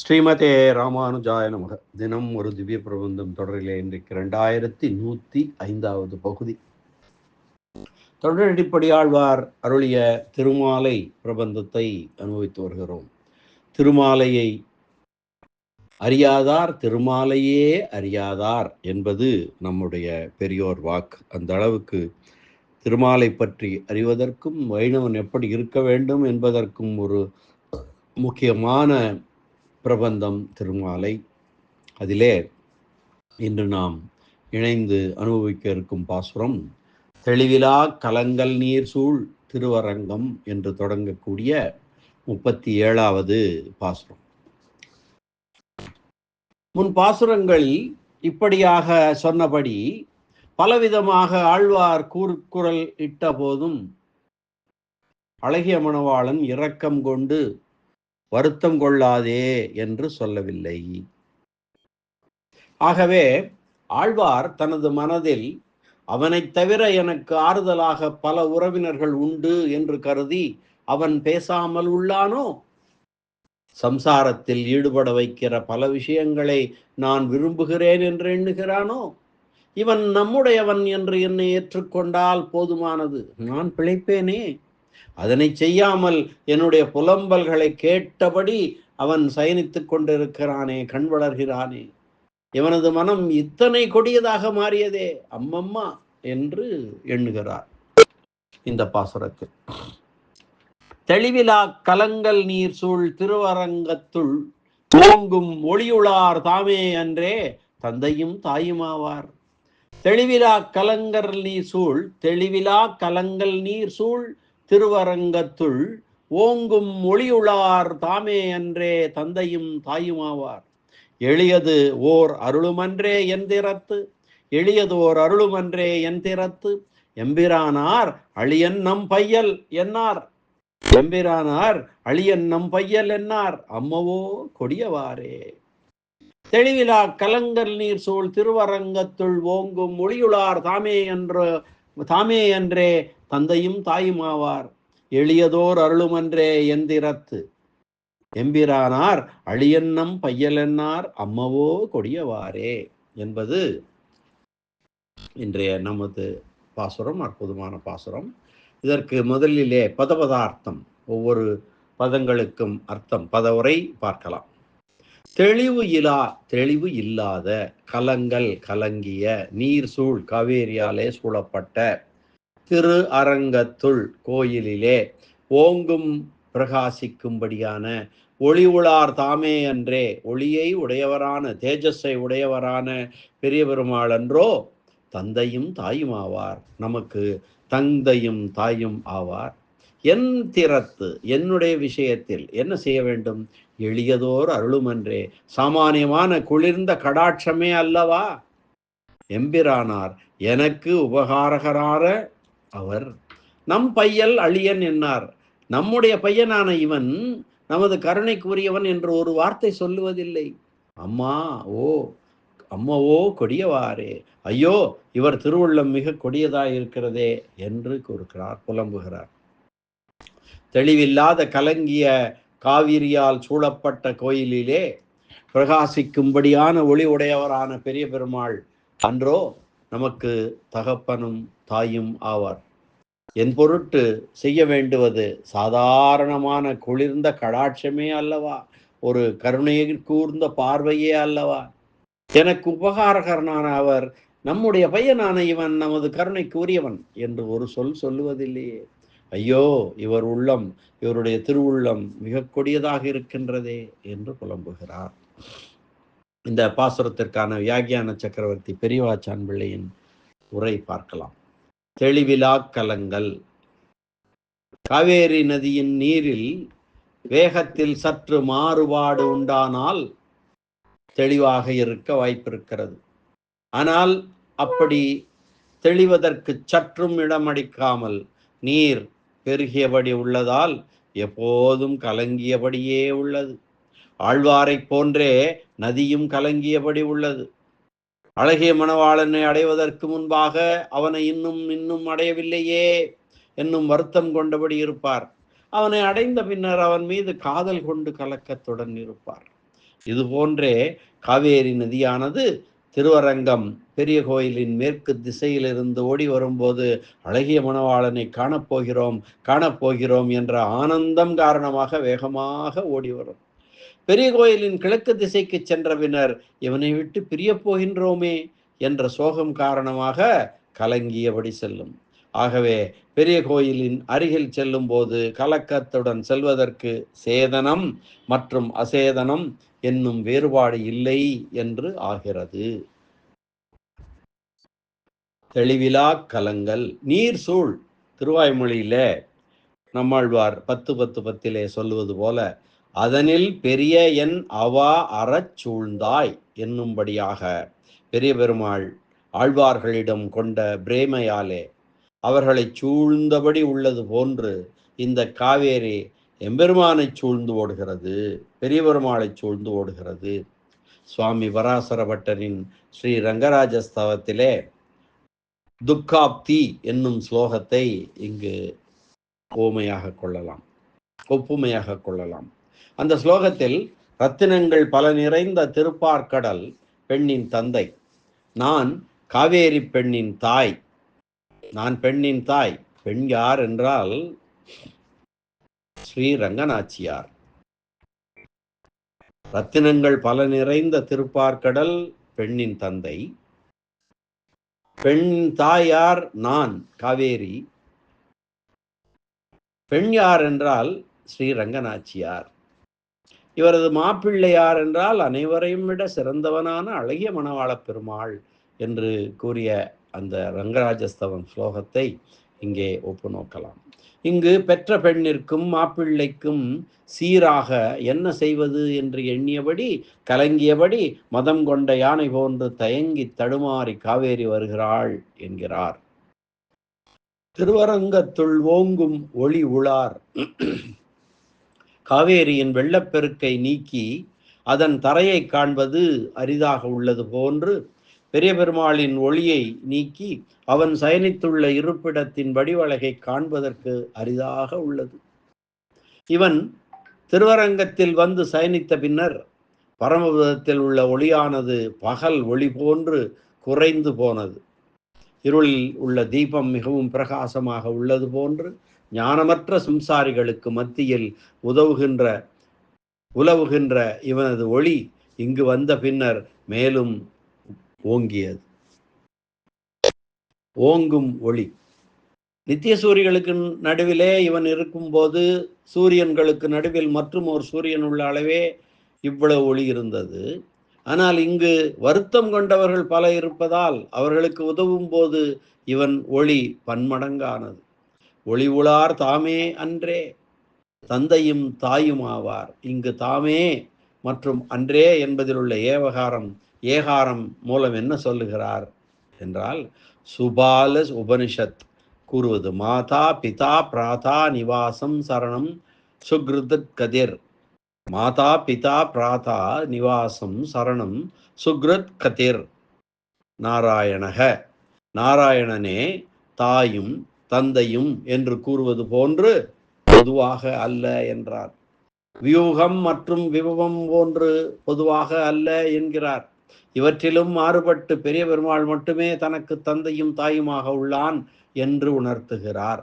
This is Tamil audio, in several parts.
ஸ்ரீமதே ராமானுஜாய நமக. தினம் ஒரு திவ்ய பிரபந்தம் தொடரிலே இன்றைக்கு ரெண்டாயிரத்தி நூற்றி ஐந்தாவது பகுதி. தொடரடிப்படியாழ்வார் அருளிய திருமாலை பிரபந்தத்தை அனுபவித்து வருகிறோம். திருமாலையை அறியாதார் திருமாலையே அறியாதார் என்பது நம்முடைய பெரியோர் வாக்கு. அந்த அளவுக்கு திருமாலை பற்றி அறிவதற்கும் வைணவன் எப்படி இருக்க வேண்டும் என்பதற்கும் ஒரு முக்கியமான பிரபந்தம் திருமாலை. அதிலே இன்று நாம் இணைந்து அனுபவிக்க இருக்கும் பாசுரம் தெளிவிலா கலங்கல் நீர் சூழ் திருவரங்கம் என்று தொடங்கக்கூடிய முப்பத்தி ஏழாவது பாசுரம். முன் பாசுரங்களில் இப்படியாக சொன்னபடி பலவிதமாக ஆழ்வார் கூர்க்குரல் இட்ட போதும் அழகிய மணவாளன் இரக்கம் கொண்டு வருத்தம் கொள்ளாதே என்று சொல்லவில்லை. ஆகவே ஆழ்வார் தனது மனதில் அவனைத் தவிர எனக்கு ஆறுதலாக பல உறவினர்கள் உண்டு என்று கருதி அவன் பேசாமல் உள்ளானோ? சம்சாரத்தில் ஈடுபட வைக்கிற பல விஷயங்களை நான் விரும்புகிறேன் என்று எண்ணுகிறானோ? இவன் நம்முடையவன் என்று என்னை ஏற்றுக்கொண்டால் போதுமானது. நான் பிழைப்பேனே? அதனை செய்யாமல் என்னுடைய புலம்பல்களை கேட்டபடி அவன் சயனித்துக் கொண்டிருக்கிறானே கண் வளர்கிறானே. இவனது மனம் இத்தனை கொடியதாக மாறியதே அம்மம்மா என்று எண்ணுகிறார் இந்த பாசுரத்தில். தெளிவிலா கலங்கல் நீர் சூழ் திருவரங்கத்துள் ஓங்கும் ஒளியுளார் தாமே அன்றே தந்தையும் தாயுமாவார். தெளிவிலா கலங்கர் நீர் சூழ் தெளிவிலா கலங்கல் நீர் சூழ் திருவரங்கத்துள் ஓங்கும் மொழியுளார் தாமே அன்றே தந்தையும் தாயுமாவார். எளியது ஓர் அருளுமன்றே எந்திரத்து எளியது ஓர் அருளுமன்றே எந்திரத்து எம்பிரானார் அழியன் நம் பையல் என்னார்? எம்பிரானார் அழியன் நம் பையல் என்னார்? அம்மவோ கொடியவாரே தெளிவிலா கலங்கல் நீர் சூழ் திருவரங்கத்துள் ஓங்கும் மொழியுளார் தாமே என்ற தாமே என்றே தந்தையும் தாயுமாவார். எளியதோர் அருளுமன்றே எந்திரத்து. எம்பிரானார் அழியன்னம் பையலென்னார் அம்மவோ கொடியவாரே என்பது இன்றைய நமது பாசுரம் அற்புதமான பாசுரம். இதற்கு முதலிலே பதபதார்த்தம் ஒவ்வொரு பதங்களுக்கும் அர்த்தம். பதவுரை பார்க்கலாம். தெளிவு இலா தெளிவு இல்லாத கலங்கள் கலங்கிய நீர் சூழ் காவேரியாலே சூழப்பட்ட திரு அரங்கத்துள் கோயிலிலே ஓங்கும் பிரகாசிக்கும்படியான ஒளி உளார் தாமே அன்றே ஒளியை உடையவரான தேஜஸை உடையவரான பெரிய பெருமாள் அன்றோ தந்தையும் தாயும் ஆவார். நமக்கு தந்தையும் தாயும் ஆவார். என் திறத்து என்னுடைய விஷயத்தில் என்ன செய்ய வேண்டும்? எளியதோர் அருளுமன்றே. சாமானியமான குளிர்ந்த கடாட்சமே அல்லவா? எம்பிரானார் எனக்கு உபகாரகரார அவர். நம் பையல் அழியன் என்னார். நம்முடைய பையனான இவன் நமது கருணைக்குரியவன் என்று ஒரு வார்த்தை சொல்லுவதில்லை. அம்மா ஓ அம்மாவோ கொடியவாரே ஐயோ இவர் திருவுள்ளம் மிக கொடியதாயிருக்கிறதே என்று கூறுகிறார் புலம்புகிறார். தெளிவில்லாத கலங்கிய காவிரியால் சூழப்பட்ட கோயிலிலே பிரகாசிக்கும்படியான ஒளி உடையவரான பெரிய பெருமாள் அன்றோ நமக்கு தகப்பனும் தாயும் ஆவார். என் பொருட்டு செய்ய வேண்டுவது சாதாரணமான குளிர்ந்த கடாட்சமே அல்லவா? ஒரு கருணையை கூர்ந்த பார்வையே அல்லவா? எனக்கு உபகாரகரனான அவர் நம்முடைய பையனான இவன் நமது கருணைக்கு உரியவன் என்று ஒரு சொல் சொல்லுவதில்லையே. ஐயோ இவர் உள்ளம் இவருடைய திருவுள்ளம் மிக கொடியதாக இருக்கின்றதே என்று புலம்புகிறார். இந்த பாசுரத்திற்கான வியாகியான சக்கரவர்த்தி பெரியவாச்சான் பிள்ளையின் உரை பார்க்கலாம். தெளிவிலா கலங்கள். காவேரி நதியின் நீரில் வேகத்தில் சற்று மாறுபாடு உண்டானால் தெளிவாக இருக்க வாய்ப்பிருக்கிறது. ஆனால் அப்படி தெளிவதற்கு சற்றும் இடமடிக்காமல் நீர் பெருகியபடி உள்ளதால் எப்போதும் கலங்கியபடியே உள்ளது. ஆழ்வாரை போன்றே நதியும் கலங்கியபடி உள்ளது. அழகிய மணவாளனை அடைவதற்கு முன்பாக அவனை இன்னும் இன்னும் அடையவில்லையே என்னும் வருத்தம் கொண்டபடி இருப்பார். அவனை அடைந்த பின்னர் அவன் மீது காதல் கொண்டு கலக்கத்துடன் இருப்பார். இது போன்றே காவேரி நதியானது திருவரங்கம் பெரிய கோயிலின் மேற்கு திசையிலிருந்து ஓடி வரும்போது அழகிய மணவாளனை காணப்போகிறோம் காணப்போகிறோம் என்ற ஆனந்தம் காரணமாக வேகமாக ஓடி வரும். பெரிய கோயிலின் கிழக்கு திசைக்கு சென்ற பின்னர் இவனை விட்டு பிரிய போகின்றோமே என்ற சோகம் காரணமாக கலங்கியபடி செல்லும். ஆகவே பெரிய கோயிலின் அருகில் செல்லும்போது கலக்கத்துடன் செல்வதற்கு சேதனம் மற்றும் அசேதனம் என்னும் வேறுபாடு இல்லை என்று ஆகிறது. தெளிவிலா கலங்கள் நீர் சூழ். திருவாய்மொழியில நம்மாழ்வார் பத்து பத்து பத்திலே சொல்லுவது போல அதனில் பெரிய என் அவா அறச் சூழ்ந்தாய் என்னும்படியாக பெரிய பெருமாள் ஆழ்வார்களிடம் கொண்ட பிரேமையாலே அவர்களை சூழ்ந்தபடி உள்ளது போன்று இந்த காவேரி எம்பெருமானை சூழ்ந்து ஓடுகிறது பெரியபெருமாளை சூழ்ந்து ஓடுகிறது. சுவாமி பராசர பட்டரின் ஸ்ரீ ரங்கராஜஸ்தவத்திலே துக்காப்தி என்னும் ஸ்லோகத்தை இங்கு ஓமையாக கொள்ளலாம். ஒப்புமையாக கொள்ளலாம். அந்த ஸ்லோகத்தில் ரத்தினங்கள் பல நிறைந்த திருப்பார்க்கடல் பெண்ணின் தந்தை நான் காவேரி பெண்ணின் தாய் நான் பெண்ணின் தாய் பெண் யார் என்றால் ஸ்ரீ ரங்கநாச்சியார் ரத்தினங்கள் பல நிறைந்த திருப்பார்கடல் பெண்ணின் தந்தை. பெண் தாயார் நான் காவேரி. பெண் யார் என்றால் ஸ்ரீ ரங்கநாச்சியார் இவரது மாப்பிள்ளை யார் என்றால் அனைவரையும் விட சிறந்தவனான அழகிய மணவாளப் பெருமாள் என்று கூறிய அந்த ரங்கராஜஸ்தவம் ஸ்லோகத்தை இங்கே ஒப்பு நோக்கலாம் இங்கு பெற்ற பெண்ணிற்கும் மாப்பிள்ளைக்கும் சீராக என்ன செய்வது என்று எண்ணியபடி கலங்கியபடி மதம் கொண்ட யானை போன்று தயங்கி தடுமாறி காவேரி வருகிறாள் என்கிறார். திருவரங்கத்துள் ஓங்கும் ஒளி உளார் காவேரியின் வெள்ளப்பெருக்கை நீக்கி அதன் தரையை காண்பது அரிதாக உள்ளது போன்று பெரிய பெருமாளின் ஒளியை நீக்கி அவன் சயனித்துள்ள இருப்பிடத்தின் வடிவழகை காண்பதற்கு அரிதாக உள்ளது. இவன் திருவரங்கத்தில் வந்து சயனித்த பின்னர் பரமபதத்தில் உள்ள ஒளியானது பகல் ஒளி போன்று குறைந்து போனது. இருளில் உள்ள தீபம் மிகவும் பிரகாசமாக உள்ளது போன்று ஞானமற்ற சம்சாரிகளுக்கு மத்தியில் உதவுகின்ற உலவுகின்ற இவனது ஒளி இங்கு வந்த பின்னர் மேலும் ஓங்கியது. ஓங்கும் ஒளி. நித்திய சூரியர்களுக்கு நடுவிலே இவன் இருக்கும்போது சூரியன்களுக்கு நடுவில் மற்றும் ஒரு சூரியன் உள்ள அளவே இவ்வளவு ஒளி இருந்தது. ஆனால் இங்கு வருத்தம் கொண்டவர்கள் பல இருப்பதால் அவர்களுக்கு உதவும் போது இவன் ஒளி பன்மடங்கானது. ஒளி உளார் தாமே அன்றே தந்தையும் தாயும் ஆவார் இங்கு தாமே மற்றும் அன்றே என்பதில் உள்ள ஏவகாரம் ஏகாரம் மூலம் என்ன சொல்லுகிறார் என்றால் சுபால உபனிஷத் கூறுவது மாதா பிதா பிராதா நிவாசம் சரணம் சுக்ருதத் கதிர். மாதா பிதா பிராதா நிவாசம் சரணம் சுக்ருத் கதிர். நாராயணக. நாராயணனே தாயும் தந்தையும் என்று கூறுவது போன்று பொதுவாக அல்ல என்றார். வியூகம் மற்றும் விபவம் போன்று பொதுவாக அல்ல என்கிறார். இவற்றிலும் மாறுபட்டு பெரிய பெருமாள் மட்டுமே தனக்கு தந்தையும் தாயுமாக உள்ளான் என்று உணர்த்துகிறார்.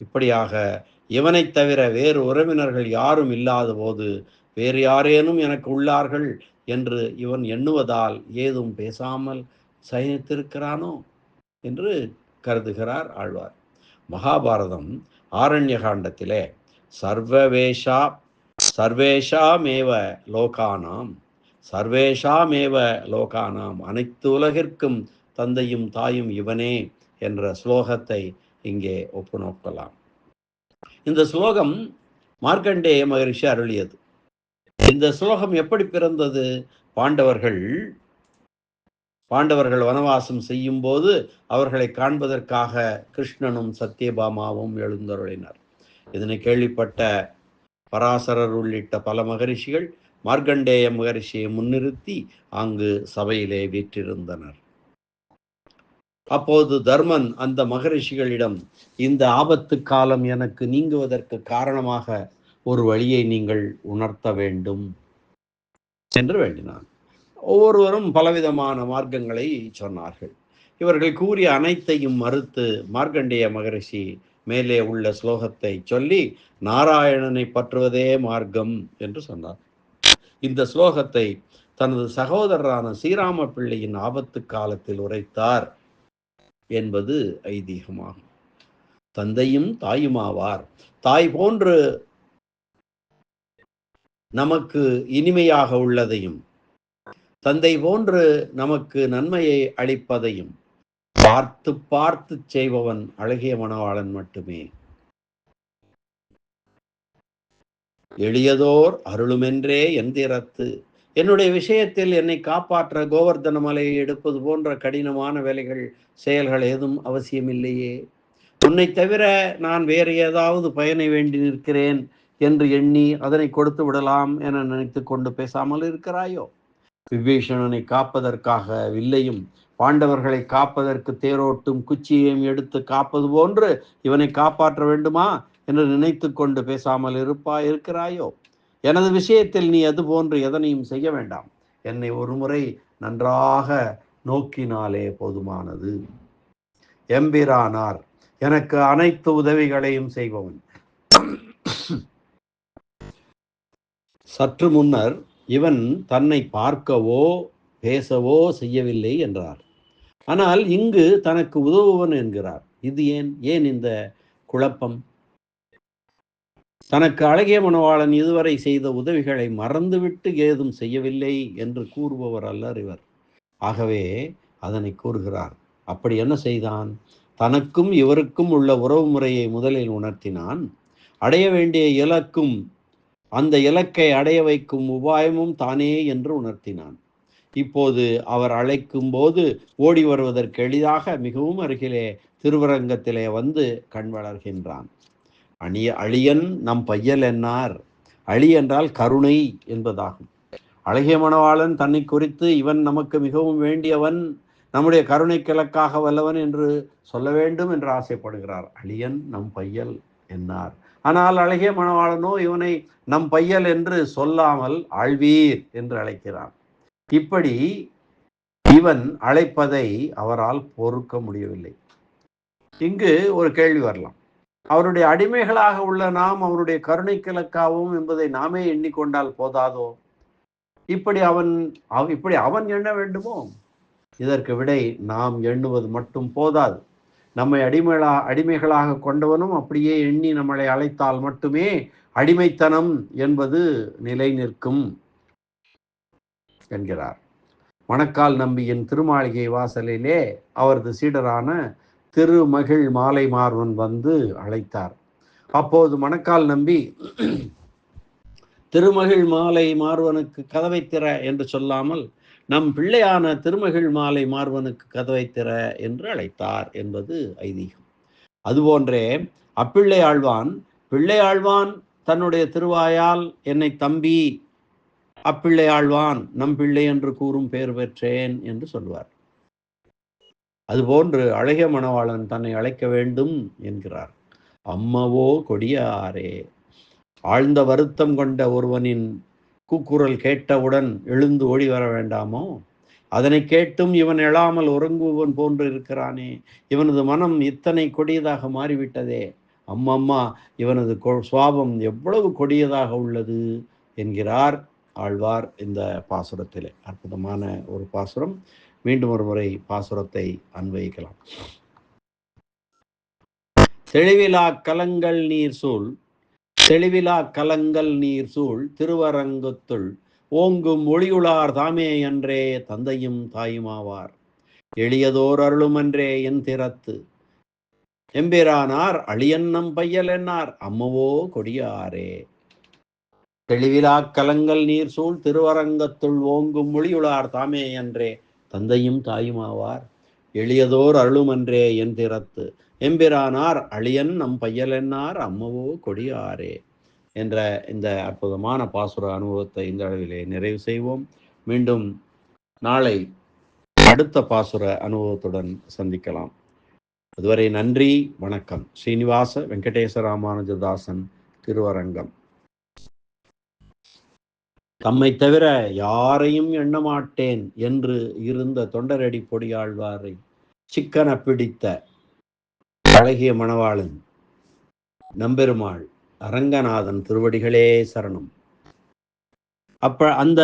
இப்படியாக இவனைத் தவிர வேறு உறவினர்கள் யாரும் இல்லாத போது வேறு யாரேனும் எனக்கு உள்ளார்கள் என்று இவன் எண்ணுவதால் ஏதும் பேசாமல் சயனித்திருக்கிறானோ என்று கருதுகிறார் ஆழ்வார். மகாபாரதம் ஆரண்ய காண்டத்திலே சர்வவேஷா சர்வேஷாமேவ லோகானாம் சர்வேஷாமேவ லோகானாம். அனைத்து உலகிற்கும் தந்தையும் தாயும் இவனே என்ற ஸ்லோகத்தை இங்கே ஒப்பு நோக்கலாம். இந்த ஸ்லோகம் மார்க்கண்டேய மகரிஷி அருளியது. இந்த ஸ்லோகம் எப்படி பிறந்தது? பாண்டவர்கள் பாண்டவர்கள் வனவாசம் செய்யும் போது அவர்களை காண்பதற்காக கிருஷ்ணனும் சத்யபாமாவும் எழுந்தருளினர். இதனை கேள்விப்பட்ட பராசரர் உள்ளிட்ட பல மகரிஷிகள் மார்க்கண்டேய மகரிஷியை முன்னிறுத்தி அங்கு சபையிலே வீற்றிருந்தனர். அப்போது தர்மன் அந்த மகரிஷிகளிடம் இந்த ஆபத்து காலம் எனக்கு நீங்குவதற்கு காரணமாக ஒரு வழியை நீங்கள் உணர்த்த வேண்டும் என்று வேண்டினான். ஒவ்வொருவரும் பலவிதமான மார்க்கங்களை சொன்னார்கள். இவர்கள் கூறிய அனைத்தையும் மறுத்து மார்க்கண்டேய மகரிஷி மேலே உள்ள ஸ்லோகத்தை சொல்லி நாராயணனை பற்றுவதே மார்க்கம் என்று சொன்னார். இந்த ஸ்லோகத்தை தனது சகோதரரான ஸ்ரீராம பிள்ளையின் ஆபத்து காலத்தில் உரைத்தார் என்பது ஐதீகமாகும். தந்தையும் தாயுமாவார் தாய் போன்று நமக்கு இனிமையாக உள்ளதையும் தந்தை போன்று நமக்கு நன்மையை அளிப்பதையும் பார்த்து பார்த்து செய்பவன் அழகிய மணவாளன் மட்டுமே. எளியதோர் அருளுமென்றே எந்திரத்து. என்னுடைய விஷயத்தில் என்னை காப்பாற்ற கோவர்தன மலையை எடுப்பது போன்ற கடினமான வேலைகள் செயல்கள் ஏதும் அவசியமில்லையே. உன்னை தவிர நான் வேறு ஏதாவது பயனை வேண்டி நிற்கிறேன் என்று எண்ணி அதனை கொடுத்து விடலாம் என நினைத்து கொண்டு பேசாமல் இருக்கிறாயோ? விபீஷணனை காப்பதற்காக வில்லையும் பாண்டவர்களை காப்பதற்கு தேரோட்டும் குச்சியையும் எடுத்து காப்பது போன்று இவனை காப்பாற்ற வேண்டுமா? என்று நினைத்து கொண்டு பேசாமல் இருப்பா இருக்கிறாயோ? எனது விஷயத்தில் நீ அது போன்று எதனையும் செய்ய வேண்டாம். என்னை ஒரு முறை நன்றாக நோக்கினாலே போதுமானது. எம்பிரானார் எனக்கு அனைத்து உதவிகளையும் செய்பவன். சற்று முன்னர் இவன் தன்னை பார்க்கவோ பேசவோ செய்யவில்லை என்றார். ஆனால் இங்கு தனக்கு உதவுவன் என்கிறார். இது ஏன் ஏன் இந்த குழப்பம்? தனக்கு அழகிய மணவாளன் இதுவரை செய்த உதவிகளை மறந்துவிட்டு ஏதும் செய்யவில்லை என்று கூறுபவர் அல்லர் இவர். ஆகவே அதனை கூறுகிறார். அப்படி என்ன செய்தான்? தனக்கும் இவருக்கும் உள்ள உறவு முறையை முதலில் உணர்த்தினான். அடைய வேண்டிய இலக்கும் அந்த இலக்கை அடைய வைக்கும் உபாயமும் தானே என்று உணர்த்தினான். இப்போது அவர் அழைக்கும் போது ஓடி வருவதற்கு எளிதாக மிகவும் அருகிலே திருவரங்கத்திலே வந்து கண் வளர்கின்றான். அணிய அழியன் நம் பையல் என்னார்? அழி என்றால் கருணை என்பதாகும். அழகிய மணவாளன் தன்னை குறித்து இவன் நமக்கு மிகவும் வேண்டியவன் நம்முடைய கருணை கிழக்காக வல்லவன் என்று சொல்ல வேண்டும் என்று ஆசைப்படுகிறார். அழியன் நம் பையல் என்னார்? ஆனால் அழகிய மணவாளனோ இவனை நம் பையல் என்று சொல்லாமல் ஆழ்வீர் என்று அழைக்கிறான். இப்படி இவன் அழைப்பதை அவரால் பொறுக்க முடியவில்லை. இங்கு ஒரு கேள்வி வரலாம். அவருடைய அடிமைகளாக உள்ள நாம் அவருடைய கருணை கிழக்காவும் என்பதை நாமே எண்ணிக்கொண்டால் போதாதோ? இப்படி அவன் இப்படி அவன் எண்ண வேண்டுமோ? இதற்கு விடை நாம் எண்ணுவது மட்டும் போதாது. நம்மை அடிமைகளா அடிமைகளாக கொண்டவனும் அப்படியே எண்ணி நம்மளை அழைத்தால் மட்டுமே அடிமைத்தனம் என்பது நிலை நிற்கும் என்கிறார். மணக்கால் நம்பியின் திருமாளிகை வாசலிலே அவரது சீடரான திருமகிழ் மாலை மார்வன் வந்து அழைத்தார். அப்போது மணக்கால் நம்பி திருமகிழ் மாலை மார்வனுக்கு கதவை திற என்று சொல்லாமல் நம் பிள்ளையான திருமகிழ் மாலை மார்வனுக்கு கதவை திற என்று அழைத்தார் என்பது ஐதீகம். அதுபோன்றே அப்பிள்ளை ஆழ்வான் பிள்ளை ஆழ்வான் தன்னுடைய திருவாயால் என்னை தம்பி அப்பிள்ளை ஆழ்வான் நம் பிள்ளை என்று கூறும் பெயர் பெற்றேன் என்று சொல்வார். அதுபோன்று அழகிய மணவாளன் தன்னை அழைக்க வேண்டும் என்கிறார். அம்மவோ கொடியாரே. ஆழ்ந்த வருத்தம் கொண்ட ஒருவனின் கூக்குரல் கேட்டவுடன் எழுந்து ஓடி வர வேண்டாமோ? அதனை கேட்டும் இவன் எழாமல் உறங்குவன் போன்று இருக்கிறானே. இவனது மனம் இத்தனை கொடியதாக மாறிவிட்டதே. அம்மம்மா இவனது சுவாபம் எவ்வளவு கொடியதாக உள்ளது? என்கிறார். ஆழ்வார் இந்த பாசுரத்திலே. அற்புதமான ஒரு பாசுரம். மீண்டும் ஒரு முறை பாசுரத்தை அன்வயிக்கலாம். தெளிவிலா கலங்கள் நீர் சூழ் தெளிவிலா கலங்கள் நீர் சூழ் திருவரங்கத்துள் ஓங்கும் ஒளியுளார் தாமே என்றே தந்தையும் தாயுமாவார். எளியதோர் அருளுமன்றே என் திறத்து. எம்பிரானார் அழியன்னம் பையல் என்னார் அம்மவோ கொடியாரே. தெளிவிலா கலங்கள் நீர் சூழ் திருவரங்கத்துள் ஓங்கும் மொழியுளார் தாமே என்றே தந்தையும் தாயுமாவார். எளியதோர் அருளுமன்றே என் திறத்து. எம்பிரானார் அழியன் நம் பையலென்னார் அம்மவோ கொடியாரே என்ற இந்த அற்புதமான பாசுர அனுபவத்தை இந்த அளவிலே நிறைவு செய்வோம். மீண்டும் நாளை அடுத்த பாசுர அனுபவத்துடன் சந்திக்கலாம். அதுவரை நன்றி வணக்கம். ஸ்ரீனிவாச வெங்கடேச ராமானுஜதாசன் திருவரங்கம். தம்மை தவிர யாரையும் எண்ணமாட்டேன் என்று இருந்த தொண்டரடி பொடியாழ்வாரை சிக்கன பிடித்த அழகிய மணவாளன் நம்பெருமாள் அரங்கநாதன் திருவடிகளே சரணம். அப்ப அந்த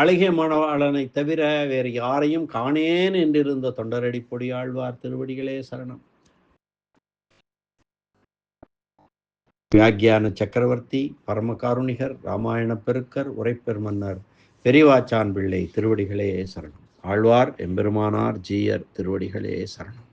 அழகிய மணவாளனை தவிர வேறு யாரையும் காணேன் என்றிருந்த தொண்டரடி பொடியாழ்வார் திருவடிகளே சரணம். வியாக்கியான சக்கரவர்த்தி பரமகாருணிகர் ராமாயண பெருக்கர் உரைப்பெர் மன்னர் பெரியவாச்சான் பிள்ளை திருவடிகளே சரணம். ஆழ்வார் எம்பெருமானார் ஜீயர் திருவடிகளே சரணம்.